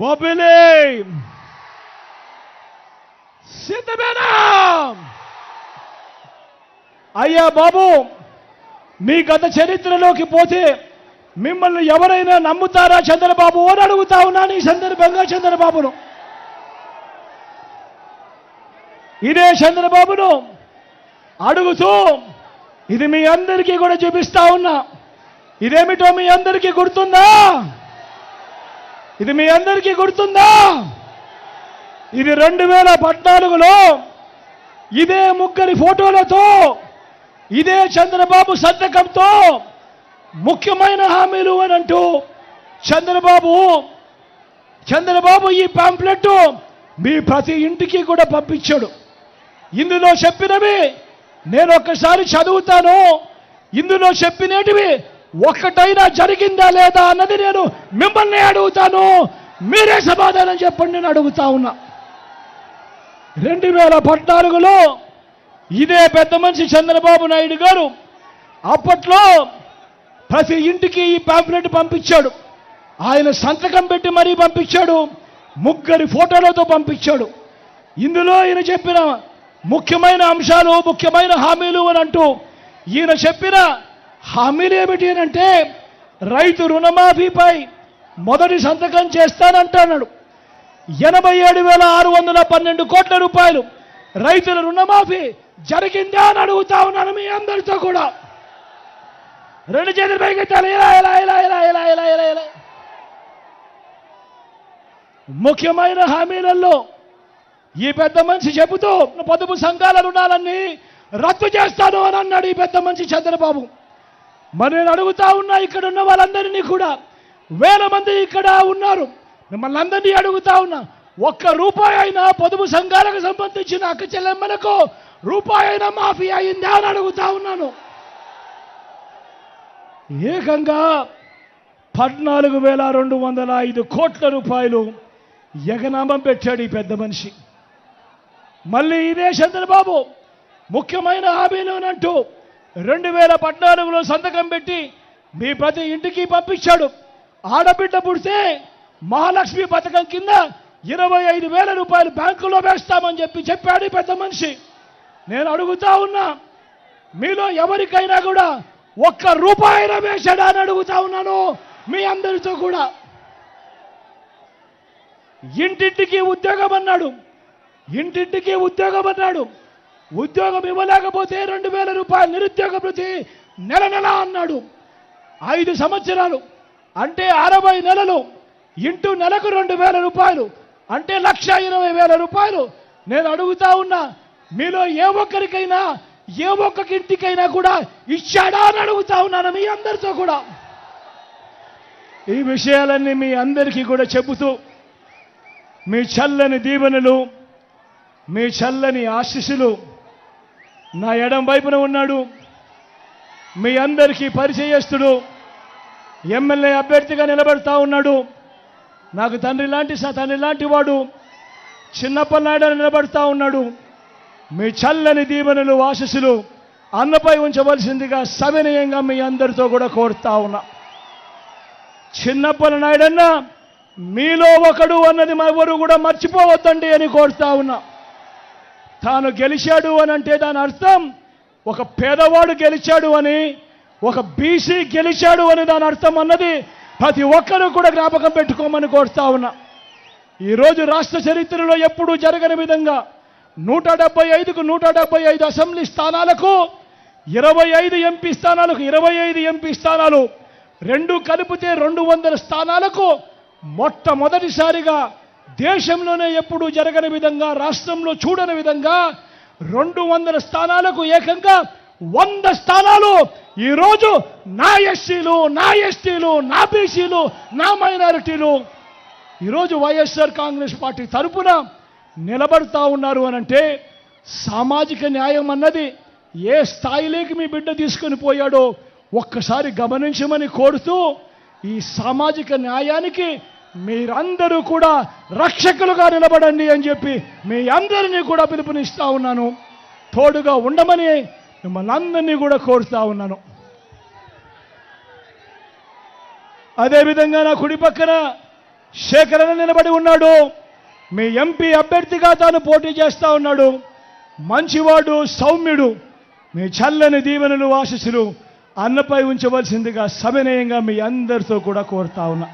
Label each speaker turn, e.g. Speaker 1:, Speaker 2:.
Speaker 1: బొబ్బిలి సిద్ధమేనా అయ్యా బాబు మీ గత చరిత్రలోకి పోతే మిమ్మల్ని ఎవరైనా నమ్ముతారా చంద్రబాబు అని అడుగుతా ఉన్నాను ఈ సందర్భంగా చంద్రబాబును. ఇదే చంద్రబాబును అడుగుతూ ఇది మీ అందరికీ కూడా చూపిస్తా ఉన్నా. ఇదేమిటో మీ అందరికీ గుర్తుందా? ఇది మీ అందరికీ గుర్తుందా? ఇది రెండు వేల పద్నాలుగులో ఇదే ముగ్గురి ఫోటోలతో ఇదే చంద్రబాబు సంతకంతో ముఖ్యమైన హామీలు అని అంటూ చంద్రబాబు చంద్రబాబు ఈ పాంప్లెట్ మీ ప్రతి ఇంటికి కూడా పంపించాడు. ఇందులో చెప్పినవి నేను ఒక్కసారి చదువుతాను. ఇందులో చెప్పినటివి ఒక్కటైనా జరిగిందా లేదా అన్నది నేను మిమ్మల్ని అడుగుతాను. మీరే సమాధానం చెప్పండి నేను అడుగుతా ఉన్నా. రెండు వేల పద్నాలుగులో ఇదే పెద్ద మనిషి చంద్రబాబు నాయుడు గారు అప్పట్లో ప్రతి ఇంటికి ఈ పాంప్లెట్ పంపించాడు. ఆయన సంతకం పెట్టి మరీ పంపించాడు. ముగ్గురి ఫోటోలతో పంపించాడు. ఇందులో ఈయన చెప్పిన ముఖ్యమైన అంశాలు ముఖ్యమైన హామీలు అని అంటూ ఈయన చెప్పిన హామీలు ఏమిటి అని అంటే రైతు రుణమాఫీపై మొదటి సంతకం చేస్తానంటున్నాడు ఎనభై ఏడు వేల ఆరు వందల పన్నెండు కోట్ల రూపాయలు రైతుల రుణమాఫీ జరిగిందా అని అడుగుతా ఉన్నాను మీ అందరితో కూడా. రెండు చేతుల పైకి ఇలా ఇలా ఇలా ఇలా ఇలా ఇలా ఇలా ఇలా. ముఖ్యమైన హామీలలో ఈ పెద్ద మనిషి చెబుతూ పొదుపు సంఘాల రుణాలన్నీ రద్దు చేస్తాను అని అన్నాడు ఈ పెద్ద మనిషి చంద్రబాబు. మరి నేను అడుగుతా ఉన్నా ఇక్కడ ఉన్న వాళ్ళందరినీ కూడా. వేల మంది ఇక్కడ ఉన్నారు. మిమ్మల్ని అందరినీ అడుగుతా ఉన్నా ఒక్క రూపాయి అయినా పొదుపు సంఘాలకు సంబంధించిన అక్క చెల్లెమ్మలకు రూపాయి అయినా మాఫీ అయిందా అని అడుగుతా ఉన్నాను. ఏకంగా పద్నాలుగు వేల రెండు వందల ఐదు కోట్ల రూపాయలు ఎగనామం పెట్టాడు ఈ పెద్ద మనిషి. మళ్ళీ ఇదే చంద్రబాబు ముఖ్యమైన హామీలోనంటూ రెండు వేల పద్నాలుగులో సంతకం పెట్టి మీ ప్రతి ఇంటికి పంపించాడు. ఆడబిడ్డ పుడితే మహాలక్ష్మి పథకం కింద ఇరవై ఐదు వేల రూపాయలు బ్యాంకులో వేస్తామని చెప్పి చెప్పాడు పెద్ద మనిషి. నేను అడుగుతా ఉన్నా మీలో ఎవరికైనా కూడా ఒక్క రూపాయి వేశాడా అని అడుగుతా ఉన్నాను మీ అందరితో కూడా. ఇంటింటికి ఉద్యోగం అన్నాడు ఇంటింటికి ఉద్యోగం అన్నాడు. ఉద్యోగం ఇవ్వలేకపోతే రెండు వేల రూపాయలు నిరుద్యోగ ప్రతి నెల నెల అన్నాడు. ఐదు సంవత్సరాలు. అంటే అరవై నెలలు. ఇంటూ నెలకు రెండు వేల రూపాయలు. అంటే లక్ష ఇరవై వేల రూపాయలు. నేను అడుగుతా ఉన్నా మీలో ఏ ఒక్కరికైనా ఏ ఒక్క ఇంటికైనా కూడా ఇచ్చాడా అని అడుగుతా ఉన్నాను మీ అందరితో కూడా. ఈ విషయాలన్నీ మీ అందరికీ కూడా చెబుతూ మీ చల్లని దీవెనలు మీ చల్లని ఆశీస్సులు నా ఎడం వైపున ఉన్నాడు. మీ అందరికీ పరిచయస్తుడు. ఎమ్మెల్యే అభ్యర్థిగా నిలబడతా ఉన్నాడు. నాకు తండ్రి లాంటి తండ్రి లాంటి వాడు. చిన్నప్పనాయుడు నిలబడతా ఉన్నాడు. మీ చల్లని దీవెనలు ఆశస్సులు అన్నపై ఉంచవలసిందిగా సవినయంగా మీ అందరితో కూడా కోరుతా ఉన్నా. చిన్నప్పల నాయుడన్న మీలో ఒకడు అన్నది మా ఎవరు కూడా మర్చిపోవద్దండి అని కోరుతా ఉన్నా. తాను గెలిచాడు అని అంటే దాని అర్థం ఒక పేదవాడు గెలిచాడు అని ఒక బీసీ గెలిచాడు అని దాని అర్థం అన్నది ప్రతి ఒక్కరూ కూడా జ్ఞాపకం పెట్టుకోమని కోరుతా ఉన్నా. ఈరోజు రాష్ట్ర చరిత్రలో ఎప్పుడూ జరగని విధంగా నూట డెబ్బై ఐదుకు నూట డెబ్బై ఐదు అసెంబ్లీ స్థానాలకు ఇరవై ఐదు ఎంపీ స్థానాలకు ఇరవై ఐదు ఎంపీ స్థానాలు రెండు కలిపితే రెండు వందల స్థానాలకు మొట్టమొదటిసారిగా దేశంలోనే ఎప్పుడూ జరగని విధంగా రాష్ట్రంలో చూడని విధంగా రెండు వందల స్థానాలకు ఏకంగా వంద స్థానాలు ఈరోజు నా ఎస్సీలు నా ఎస్టీలు నా బీసీలు నా మైనారిటీలు ఈరోజు వైఎస్ఆర్ కాంగ్రెస్ పార్టీ తరపున నిలబడతా ఉన్నారు అని అంటే సామాజిక న్యాయం అన్నది ఏ స్థాయిలోకి మీ బిడ్డ తీసుకొని పోయాడో ఒక్కసారి గమనించమని కోరుతూ ఈ సామాజిక న్యాయానికి మీరందరూ కూడా రక్షకులుగా నిలబడండి అని చెప్పి మీ అందరినీ కూడా పిలుపునిస్తా ఉన్నాను. తోడుగా ఉండమని మిమ్మల్ని అందరినీ కూడా కోరుతా ఉన్నాను. అదేవిధంగా నా కుడి పక్కన శేఖరణ నిలబడి ఉన్నాడు. మీ ఎంపీ అభ్యర్థిగా తాను పోటీ చేస్తా ఉన్నాడు. మంచివాడు సౌమ్యుడు. మీ చల్లని దీవెనలు ఆశీస్సులు అన్నపై ఉంచవలసిందిగా సవినయంగా మీ అందరితో కూడా కోరుతా ఉన్నా.